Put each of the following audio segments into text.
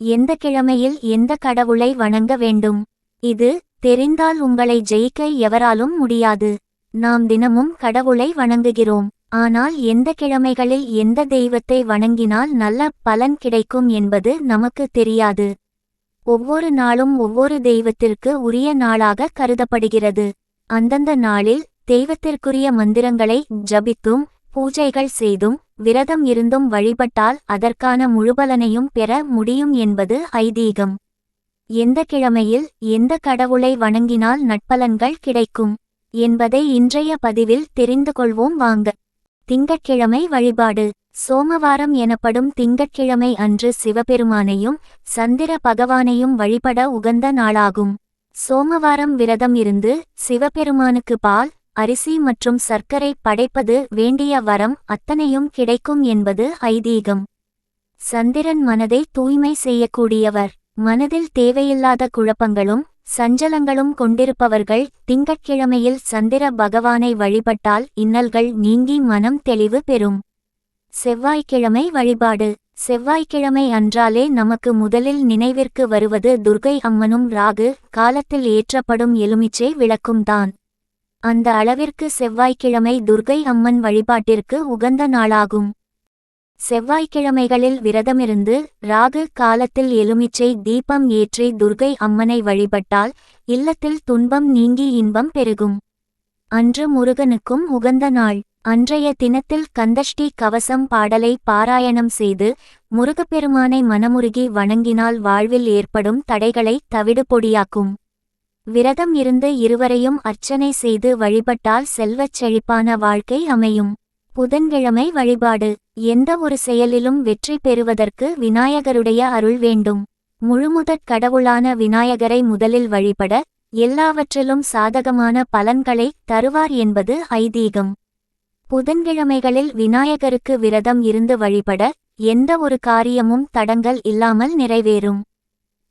எந்த கிழமையில் எந்த கடவுளை வணங்க வேண்டும்? இது தெரிந்தால் உங்களை ஜெயிக்க எவராலும் முடியாது. நாம் தினமும் கடவுளை வணங்குகிறோம். ஆனால் எந்த கிழமைகளில் எந்த தெய்வத்தை வணங்கினால் நல்ல பலன் கிடைக்கும் என்பது நமக்கு தெரியாது. ஒவ்வொரு நாளும் ஒவ்வொரு தெய்வத்திற்கு உரிய நாளாக கருதப்படுகிறது. அந்தந்த நாளில் தெய்வத்திற்குரிய மந்திரங்களை ஜபித்தும் பூஜைகள் செய்தும் விரதம் இருந்தும் வழிபட்டால் அதற்கான முழுபலனையும் பெற முடியும் என்பது ஐதீகம். எந்த கிழமையில் எந்த கடவுளை வணங்கினால் நட்பலன்கள் கிடைக்கும் என்பதை இன்றைய பதிவில் தெரிந்து கொள்வோம் வாங்க. திங்கட்கிழமை வழிபாடு. சோமவாரம் எனப்படும் திங்கட்கிழமை அன்று சிவபெருமானையும் சந்திர பகவானையும் வழிபட உகந்த நாளாகும். சோமவாரம் விரதம் இருந்து சிவபெருமானுக்கு பால் அரிசி மற்றும் சர்க்கரை படைப்பது வேண்டிய வரம் அத்தனையும் கிடைக்கும் என்பது ஐதீகம். சந்திரன் மனதை தூய்மை செய்யக்கூடியவர். மனதில் தேவையில்லாத குழப்பங்களும் சஞ்சலங்களும் கொண்டிருப்பவர்கள் திங்கட்கிழமையில் சந்திர பகவானை வழிபட்டால் இன்னல்கள் நீங்கி மனம் தெளிவு பெறும். செவ்வாய்க்கிழமை வழிபாடு. செவ்வாய்க்கிழமை அன்றாலே நமக்கு முதலில் நினைவிற்கு வருவது துர்கை அம்மனும் ராகு காலத்தில் ஏற்றப்படும் எலுமிச்சை விளக்கும்தான். அந்த அளவிற்கு செவ்வாய்க்கிழமை துர்கை அம்மன் வழிபாட்டிற்கு உகந்த நாளாகும். செவ்வாய்க்கிழமைகளில் விரதமிருந்து ராகு காலத்தில் எலுமிச்சை தீபம் ஏற்றி துர்கை அம்மனை வழிபட்டால் இல்லத்தில் துன்பம் நீங்கி இன்பம் பெருகும். அன்று முருகனுக்கும் உகந்த நாள். அன்றைய தினத்தில் கந்தஷ்டி கவசம் பாடலை பாராயணம் செய்து முருகப்பெருமானை மனமுருகி வணங்கினால் வாழ்வில் ஏற்படும் தடைகளை தவிடு பொடியாக்கும். விரதம் இருந்து இருவரையும் அர்ச்சனை செய்து வழிபட்டால் செல்வச் செழிப்பான வாழ்க்கை அமையும். புதன்கிழமை வழிபாடு. எந்த ஒரு செயலிலும் வெற்றி பெறுவதற்கு விநாயகருடைய அருள் வேண்டும். முழுமுதற் கடவுளான விநாயகரை முதலில் வழிபட எல்லாவற்றிலும் சாதகமான பலன்களை தருவார் என்பது ஐதீகம். புதன்கிழமைகளில் விநாயகருக்கு விரதம் இருந்து வழிபட எந்த ஒரு காரியமும் தடங்கல் இல்லாமல் நிறைவேறும்.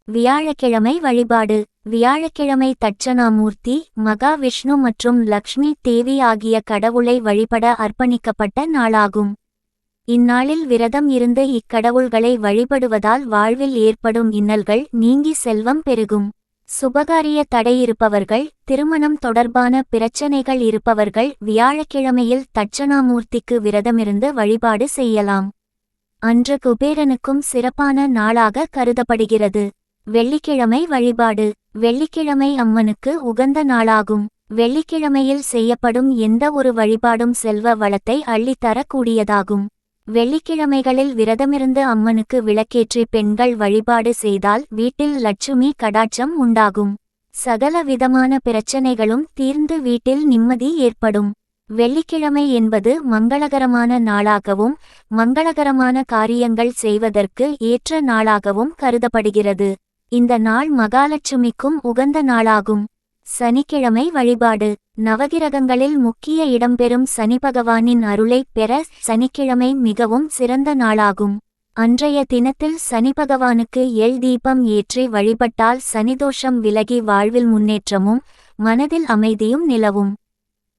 வியாழக்கிழமை வழிபாடு. வியாழக்கிழமை தட்சணாமூர்த்தி மகாவிஷ்ணு மற்றும் லக்ஷ்மி தேவி ஆகிய கடவுளை வழிபட அர்ப்பணிக்கப்பட்ட நாளாகும். இந்நாளில் விரதம் இருந்து இக்கடவுள்களை வழிபடுவதால் வாழ்வில் ஏற்படும் இன்னல்கள் நீங்கி செல்வம் பெருகும். சுபகாரிய தடை இருப்பவர்கள் திருமணம் தொடர்பான பிரச்சனைகள் இருப்பவர்கள் வியாழக்கிழமையில் தட்சணாமூர்த்திக்கு விரதமிருந்து வழிபாடு செய்யலாம். அன்று குபேரனுக்கும் சிறப்பான நாளாக கருதப்படுகிறது. வெள்ளிக்கிழமை வழிபாடு. வெள்ளிக்கிழமை அம்மனுக்கு உகந்த நாளாகும். வெள்ளிக்கிழமையில் செய்யப்படும் எந்த ஒரு வழிபாடும் செல்வ வளத்தை அள்ளித்தரக்கூடியதாகும் வெள்ளிக்கிழமைகளில் விரதமிருந்து அம்மனுக்கு விளக்கேற்றி பெண்கள் வழிபாடு செய்தால் வீட்டில் லட்சுமி கடாட்சம் உண்டாகும். சகல விதமான பிரச்சனைகளும் தீர்ந்து வீட்டில் நிம்மதி ஏற்படும். வெள்ளிக்கிழமை என்பது மங்களகரமான நாளாகவும் மங்களகரமான காரியங்கள் செய்வதற்கு ஏற்ற நாளாகவும் கருதப்படுகிறது. இந்த நாள் மகாலட்சுமிக்கும் உகந்த நாளாகும். சனிக்கிழமை வழிபாடு. நவகிரகங்களில் முக்கிய இடம்பெறும் சனி பகவானின் அருளைப் பெற சனிக்கிழமை மிகவும் சிறந்த நாளாகும். அன்றைய தினத்தில் சனி பகவானுக்கு எள் தீபம் ஏற்றி வழிபட்டால் சனிதோஷம் விலகி வாழ்வில் முன்னேற்றமும் மனதில் அமைதியும் நிலவும்.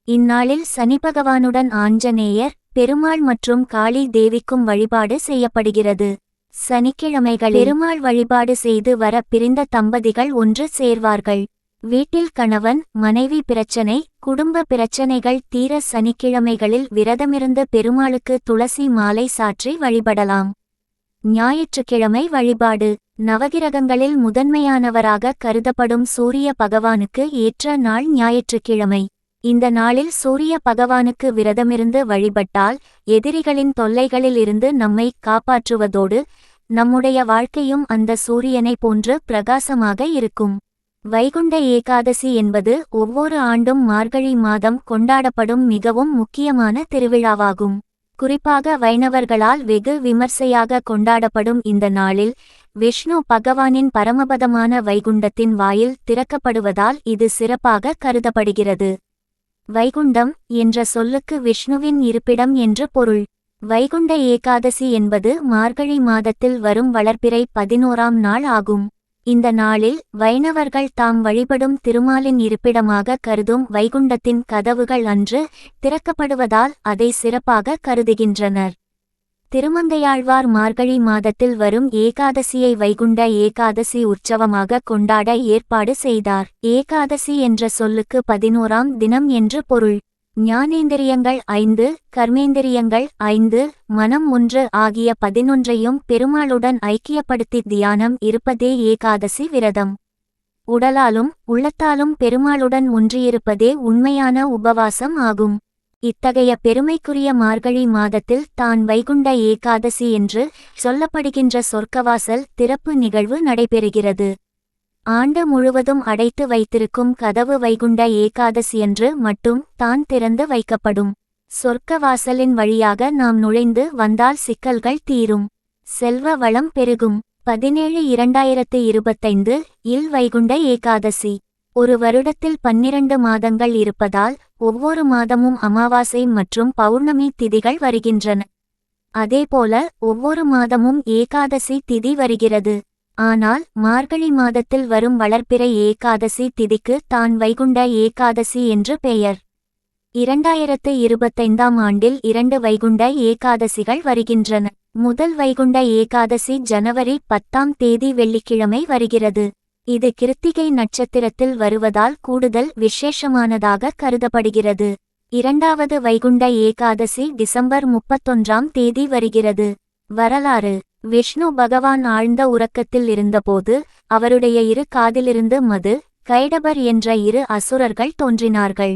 இந்நாளில் சனி பகவானுடன் ஆஞ்சநேயர் பெருமாள் மற்றும் காளி தேவிக்கும் வழிபாடு செய்யப்படுகிறது. சனிக்கிழமைகள் பெருமாள் வழிபாடு செய்து வர பிரிந்த தம்பதிகள் ஒன்று சேர்வார்கள். வீட்டில் கணவன் மனைவி பிரச்சனை குடும்ப பிரச்சனைகள் தீர சனிக்கிழமைகளில் விரதமிருந்து பெருமாளுக்கு துளசி மாலை சாற்றி வழிபடலாம். ஞாயிற்றுக்கிழமை வழிபாடு. நவகிரகங்களில் முதன்மையானவராக கருதப்படும் சூரிய பகவானுக்கு ஏற்ற நாள் ஞாயிற்றுக்கிழமை. இந்த நாளில் சூரிய பகவானுக்கு விரதமிருந்து வழிபட்டால் எதிரிகளின் தொல்லைகளிலிருந்து நம்மை காப்பாற்றுவதோடு நம்முடைய வாழ்க்கையும் அந்த சூரியனை போன்று பிரகாசமாக இருக்கும். வைகுண்ட ஏகாதசி என்பது ஒவ்வொரு ஆண்டும் மார்கழி மாதம் கொண்டாடப்படும் மிகவும் முக்கியமான திருவிழாவாகும். குறிப்பாக வைணவர்களால் வெகு விமர்சையாக கொண்டாடப்படும் இந்த நாளில் விஷ்ணு பகவானின் பரமபதமான வைகுண்டத்தின் வாயில் திறக்கப்படுவதால் இது சிறப்பாக கருதப்படுகிறது. வைகுண்டம் என்ற சொல்லுக்கு விஷ்ணுவின் இருப்பிடம் என்று பொருள். வைகுண்ட ஏகாதசி என்பது மார்கழி மாதத்தில் வரும் வளர்ப்பிறை பதினோராம் நாள் ஆகும். இந்த நாளில் வைணவர்கள் தாம் வழிபடும் திருமாலின் இருப்பிடமாக கருதும் வைகுண்டத்தின் கதவுகள் அன்று திறக்கப்படுவதால் அதை சிறப்பாக கருதுகின்றனர். திருமங்கையாழ்வார் மார்கழி மாதத்தில் வரும் ஏகாதசியை வைகுண்ட ஏகாதசி உற்சவமாக கொண்டாட ஏற்பாடு செய்தார். ஏகாதசி என்ற சொல்லுக்கு பதினோராம் தினம் என்று பொருள். ஞானேந்திரியங்கள் ஐந்து கர்மேந்திரியங்கள் ஐந்து மனம் ஒன்று ஆகிய பதினொன்றையும் பெருமாளுடன் ஐக்கியப்படுத்தி தியானம் இருப்பதே ஏகாதசி விரதம். உடலாலும் உள்ளத்தாலும் பெருமாளுடன் ஒன்றியிருப்பதே உண்மையான உபவாசம் ஆகும். இத்தகைய பெருமைக்குரிய மார்கழி மாதத்தில் தான் வைகுண்ட ஏகாதசி என்று சொல்லப்படுகின்ற சொர்க்கவாசல் திறப்பு நிகழ்வு நடைபெறுகிறது. ஆண்டு முழுவதும் அடைத்து வைத்திருக்கும் கதவு வைகுண்ட ஏகாதசியன்று மட்டும் தான் திறந்து வைக்கப்படும். சொர்க்கவாசலின் வழியாக நாம் நுழைந்து வந்தால் சிக்கல்கள் தீரும். செல்வ வளம் பெருகும். பதினேழு இரண்டாயிரத்து இருபத்தைந்து இல் வைகுண்ட ஏகாதசி. ஒரு வருடத்தில் பன்னிரண்டு மாதங்கள் இருப்பதால் ஒவ்வொரு மாதமும் அமாவாசை மற்றும் பௌர்ணமி திதிகள் வருகின்றன. அதேபோல ஒவ்வொரு மாதமும் ஏகாதசி திதி வருகிறது. ஆனால் மார்கழி மாதத்தில் வரும் வளர்ப்பிறை ஏகாதசி திதிக்கு தான் வைகுண்ட ஏகாதசி என்று பெயர். இரண்டாயிரத்து இருபத்தைந்தாம் ஆண்டில் இரண்டு வைகுண்ட ஏகாதசிகள் வருகின்றன. முதல் வைகுண்ட ஏகாதசி ஜனவரி பத்தாம் தேதி வெள்ளிக்கிழமை வருகிறது. இது கிருத்திகை நட்சத்திரத்தில் வருவதால் கூடுதல் விசேஷமானதாக கருதப்படுகிறது. இரண்டாவது வைகுண்ட ஏகாதசி டிசம்பர் முப்பத்தொன்றாம் தேதி வருகிறது. வரலாறு. விஷ்ணு பகவான் ஆழ்ந்த உறக்கத்தில் இருந்தபோது அவருடைய இரு காதிலிருந்து மது கைடபர் என்ற இரு அசுரர்கள் தோன்றினார்கள்.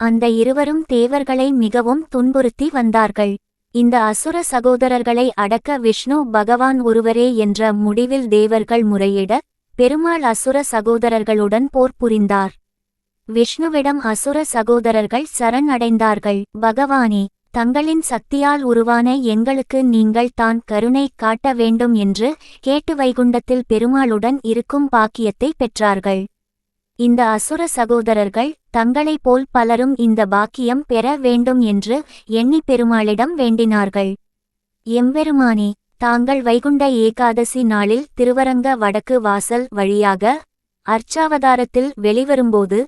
அந்த இருவரும் தேவர்களை மிகவும் துன்புறுத்தி வந்தார்கள். இந்த அசுர சகோதரர்களை அடக்க விஷ்ணு பகவான் ஒருவரே என்ற முடிவில் தேவர்கள் முறையிட பெருமாள் அசுர சகோதரர்களுடன் போர் புரிந்தார். விஷ்ணுவிடம் அசுர சகோதரர்கள் சரண் அடைந்தார்கள் பகவானே தங்களின் சக்தியால் உருவான எங்களுக்கு நீங்கள் தான் கருணை காட்ட வேண்டும் என்று கேட்டு வைகுண்டத்தில் பெருமாளுடன் இருக்கும் பாக்கியத்தை பெற்றார்கள். இந்த அசுர சகோதரர்கள் தங்களைப் போல் பலரும் இந்த பாக்கியம் பெற வேண்டும் என்று எண்ணி பெருமாளிடம் வேண்டினார்கள். எம்பெருமானே தாங்கள் வைகுண்ட ஏகாதசி நாளில் திருவரங்க வடக்கு வாசல் வழியாக அர்ச்சாவதாரத்தில் வெளிவரும்போது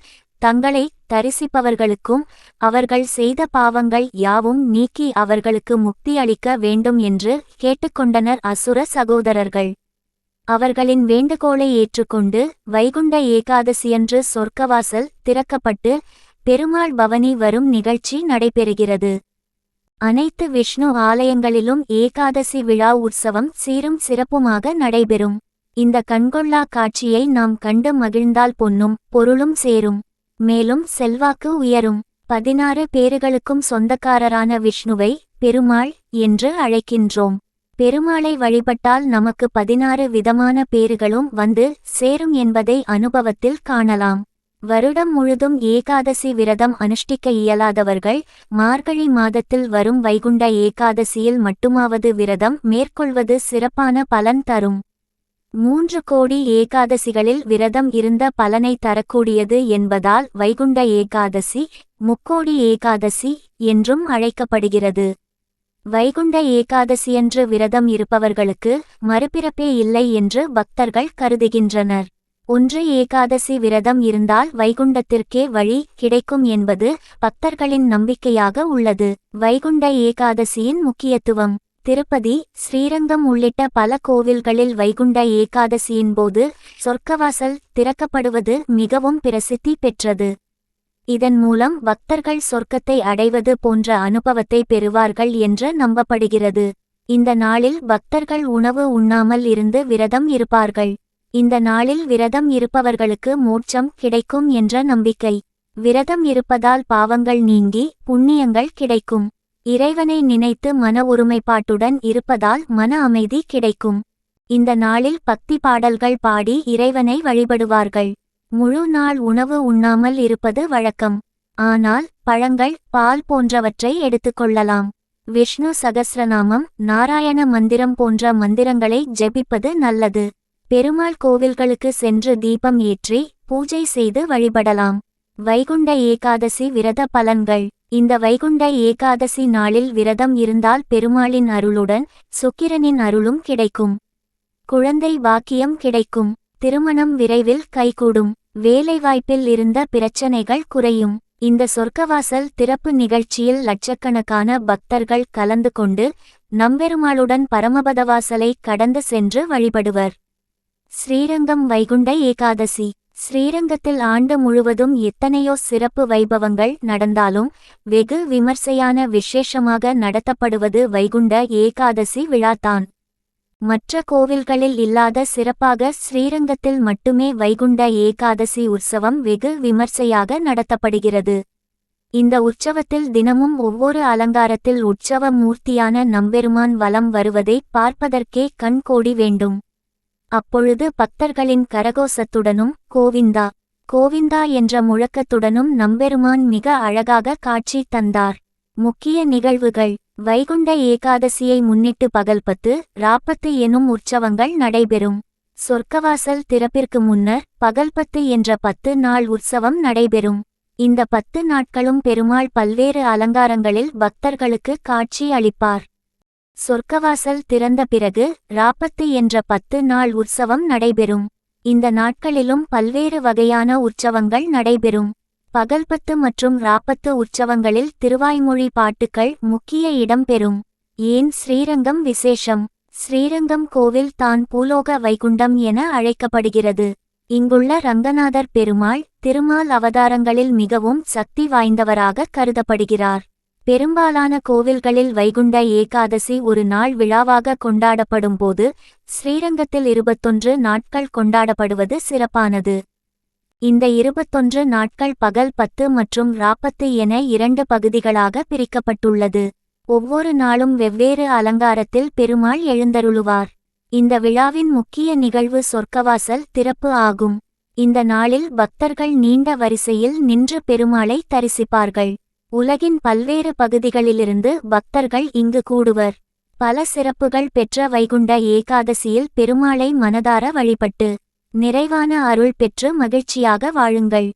தங்களை தரிசிப்பவர்களுக்கும் அவர்கள் செய்த பாவங்கள் யாவும் நீக்கி அவர்களுக்கு முக்தி அளிக்க வேண்டும் என்று கேட்டுக்கொண்டனர் அசுர சகோதரர்கள். அவர்களின் வேண்டுகோளை ஏற்றுக்கொண்டு வைகுண்ட ஏகாதசியன்று சொர்க்கவாசல் திறக்கப்பட்டு பெருமாள் பவனி வரும் நிகழ்ச்சி நடைபெறுகிறது. அனைத்து விஷ்ணு ஆலயங்களிலும் ஏகாதசி விழா உற்சவம் சீரும் சிறப்புமாக நடைபெறும். இந்த கண்கொள்ளா காட்சியை நாம் கண்டு மகிழ்ந்தால் பொன்னும் பொருளும் சேரும். மேலும் செல்வாக்கு உயரும். பதினாறு பேறுகளுக்கும் சொந்தக்காரரான விஷ்ணுவை பெருமாள் என்று அழைக்கின்றோம். பெருமாளை வழிபட்டால் நமக்கு பதினாறு விதமான பேறுகளும் வந்து சேரும் என்பதை அனுபவத்தில் காணலாம். வருடம் முழுதும் ஏகாதசி விரதம் அனுஷ்டிக்க இயலாதவர்கள் மார்கழி மாதத்தில் வரும் வைகுண்ட ஏகாதசியில் மட்டுமாவது விரதம் மேற்கொள்வது சிறப்பான பலன் தரும். மூன்று கோடி ஏகாதசிகளில் விரதம் இருந்த பலனை தரக்கூடியது என்பதால் வைகுண்ட ஏகாதசி முக்கோடி ஏகாதசி என்றும் அழைக்கப்படுகிறது. வைகுண்ட ஏகாதசியன்று விரதம் இருப்பவர்களுக்கு மறுபிறப்பே இல்லை என்று பக்தர்கள் கருதுகின்றனர். ஒன்று ஏகாதசி விரதம் இருந்தால் வைகுண்டத்திற்கே வழி கிடைக்கும் என்பது பக்தர்களின் நம்பிக்கையாக உள்ளது. வைகுண்ட ஏகாதசியின் முக்கியத்துவம். திருப்பதி ஸ்ரீரங்கம் உள்ளிட்ட பல கோவில்களில் வைகுண்ட ஏகாதசியின் போது சொர்க்கவாசல் திறக்கப்படுவது மிகவும் பிரசித்தி பெற்றது. இதன் மூலம் பக்தர்கள் சொர்க்கத்தை அடைவது போன்ற அனுபவத்தை பெறுவார்கள் என்று நம்பப்படுகிறது. இந்த நாளில் பக்தர்கள் உணவு உண்ணாமல் இருந்து விரதம் இருப்பார்கள். இந்த நாளில் விரதம் இருப்பவர்களுக்கு மோட்சம் கிடைக்கும் என்ற நம்பிக்கை. விரதம் இருப்பதால் பாவங்கள் நீங்கி புண்ணியங்கள் கிடைக்கும். இறைவனை நினைத்து மன ஒருமைப்பாட்டுடன் இருப்பதால் மன அமைதி கிடைக்கும். இந்த நாளில் பக்தி பாடல்கள் பாடி இறைவனை வழிபடுவார்கள். முழு நாள் உணவு உண்ணாமல் இருப்பது வழக்கம். ஆனால் பழங்கள் பால் போன்றவற்றை எடுத்துக்கொள்ளலாம் விஷ்ணு சகசிரநாமம் நாராயண மந்திரம் போன்ற மந்திரங்களை ஜெபிப்பது நல்லது. பெருமாள் கோவில்களுக்கு சென்று தீபம் ஏற்றி பூஜை செய்து வழிபடலாம். வைகுண்ட ஏகாதசி விரத பலன்கள். இந்த வைகுண்ட ஏகாதசி நாளில் விரதம் இருந்தால் பெருமாளின் அருளுடன் சுக்கிரனின் அருளும் கிடைக்கும். குழந்தை பாக்கியம் கிடைக்கும். திருமணம் விரைவில் கைகூடும். வேலைவாய்ப்பில் இருந்த பிரச்சனைகள் குறையும். இந்த சொர்க்கவாசல் திறப்பு நிகழ்ச்சியில் லட்சக்கணக்கான பக்தர்கள் கலந்து கொண்டு நம்பெருமாளுடன் பரமபதவாசலை கடந்து சென்று வழிபடுவர். ஸ்ரீரங்கம் வைகுண்ட ஏகாதசி. ஸ்ரீரங்கத்தில் ஆண்டு முழுவதும் எத்தனையோ சிறப்பு வைபவங்கள் நடந்தாலும் வெகு விமர்சையான விசேஷமாக நடத்தப்படுவது வைகுண்ட ஏகாதசி விழாதான் மற்ற கோவில்களில் இல்லாத சிறப்பாக ஸ்ரீரங்கத்தில் மட்டுமே வைகுண்ட ஏகாதசி உற்சவம் வெகு விமர்சையாக நடத்தப்படுகிறது. இந்த உற்சவத்தில் தினமும் ஒவ்வொரு அலங்காரத்தில் உற்சவ மூர்த்தியான நம்பெருமான் வலம் வருவதை பார்ப்பதற்கே கண் கோடி வேண்டும். அப்பொழுது பக்தர்களின் கரகோசத்துடனும் கோவிந்தா கோவிந்தா என்ற முழக்கத்துடனும் நம்பெருமான் மிக அழகாக காட்சி தந்தார். முக்கிய நிகழ்வுகள் வைகுண்ட ஏகாதசியை முன்னிட்டு பகல்பத்து ராப்பத்து எனும் உற்சவங்கள் நடைபெறும். சொர்க்கவாசல் திறப்பிற்கு முன்னர் பகல்பத்து என்ற பத்து நாள் உற்சவம் நடைபெறும். இந்த பத்து நாட்களும் பெருமாள் பல்வேறு அலங்காரங்களில் பக்தர்களுக்கு காட்சி அளிப்பார். சொர்க்கவாசல் திறந்த பிறகு ராப்பத்து என்ற பத்து நாள் உற்சவம் நடைபெறும். இந்த நாட்களிலும் பல்வேறு வகையான உற்சவங்கள் நடைபெறும். பகல்பத்து மற்றும் ராப்பத்து உற்சவங்களில் திருவாய்மொழி பாட்டுக்கள் முக்கிய இடம் பெறும். ஏன் ஸ்ரீரங்கம் விசேஷம்? ஸ்ரீரங்கம் கோவில் தான் பூலோக வைகுண்டம் என அழைக்கப்படுகிறது. இங்குள்ள ரங்கநாதர் பெருமாள் திருமால் அவதாரங்களில் மிகவும் சக்தி வாய்ந்தவராக கருதப்படுகிறார். பெரும்பாலான கோவில்களில் வைகுண்ட ஏகாதசி ஒரு நாள் விழாவாக கொண்டாடப்படும் போது ஸ்ரீரங்கத்தில் இருபத்தொன்று நாட்கள் கொண்டாடப்படுவது சிறப்பானது. இந்த இருபத்தொன்று நாட்கள் பகல் பத்து மற்றும் ராப்பத்து என இரண்டு பகுதிகளாக பிரிக்கப்பட்டுள்ளது. ஒவ்வொரு நாளும் வெவ்வேறு அலங்காரத்தில் பெருமாள் எழுந்தருளுவார். இந்த விழாவின் முக்கிய நிகழ்வு சொர்க்கவாசல் திறப்பு ஆகும். இந்த நாளில் பக்தர்கள் நீண்ட வரிசையில் நின்று பெருமாளை தரிசிப்பார்கள். உலகின் பல்வேறு பகுதிகளிலிருந்து பக்தர்கள் இங்கு கூடுவர். பல சிறப்புகள் பெற்ற வைகுண்ட ஏகாதசியில் பெருமாளை மனதார வழிபட்டு நிறைவான அருள் பெற்று மகிழ்ச்சியாக வாழுங்கள்.